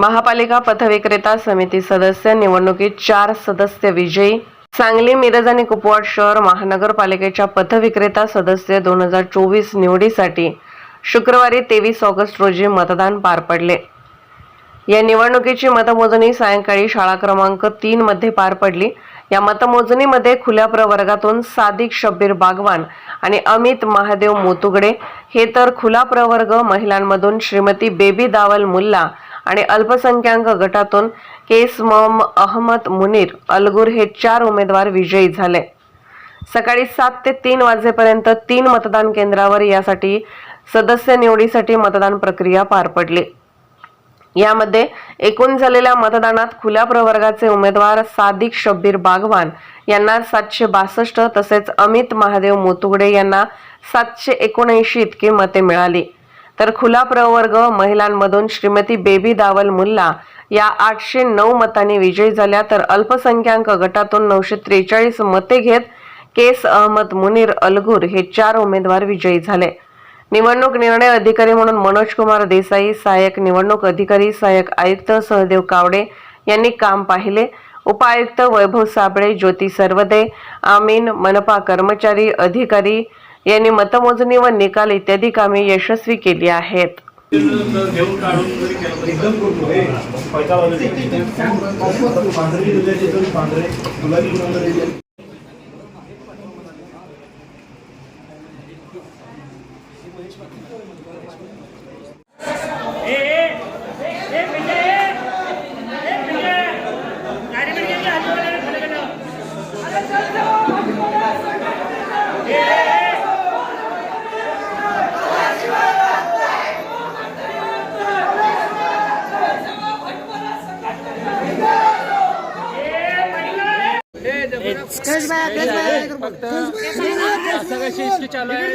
महापालिका पथविक्रेता समिती सदस्य निवडणुकीत चार सदस्य विजयी. सांगली मिरज आणि कुपवाड शहर महानगरपालिकेच्या पथविक्रेता सदस्य दोन हजार चोवीस निवडीसाठी. शुक्रवारी तेवीस ऑगस्ट रोजी मतदान पार पडले. या निवडणुकीची मतमोजणी सायंकाळी शाळा क्रमांक तीन मध्ये पार पडली. या मतमोजणीमध्ये खुल्या प्रवर्गातून सादिक शब्बीर बागवान आणि अमित महादेव मोतुगडे. हे तर खुला प्रवर्ग महिलांमधून श्रीमती बेबी दावल मुल्ला आणि अल्पसंख्याक गटातून केस मम अहमद मुनीर अलगुर हे चार उमेदवार विजयी झाले. सकाळी सात ते तीन वाजेपर्यंत तीन मतदान केंद्रावर यासाठी सदस्य निवडीसाठी मतदान प्रक्रिया पार पडली. यामध्ये एकूण झालेल्या मतदानात खुल्या प्रवर्गाचे उमेदवार सादिक शब्बीर बागवान यांना सातशे बासष्ट तसेच अमित महादेव मोतुगडे यांना सातशे एकोणऐंशी इतकी मते मिळाली. तर खुला प्रवर्ग महिलांमधून श्रीमती बेबी दावल मुल्ला या आठशे नऊ मतांनी विजयी झाल्या. तर अल्पसंख्याक गटातून नऊशे त्रेचाळीस मते घेत केस अहमद मुनीर अलगूर हे चार उमेदवार विजयी झाले. निवडणूक निर्णय अधिकारी म्हणून मनोज कुमार देसाई सहाय्यक निवडणूक अधिकारी सहाय्यक आयुक्त सहदेव कावडे यांनी काम पाहिले. उपायुक्त वैभव साबळे ज्योती सर्वदे आमीन मनपा कर्मचारी अधिकारी यांनी मतमोजणी व निकाल इत्यादी कामे यशस्वी केली आहेत. शिस्त चालू आहे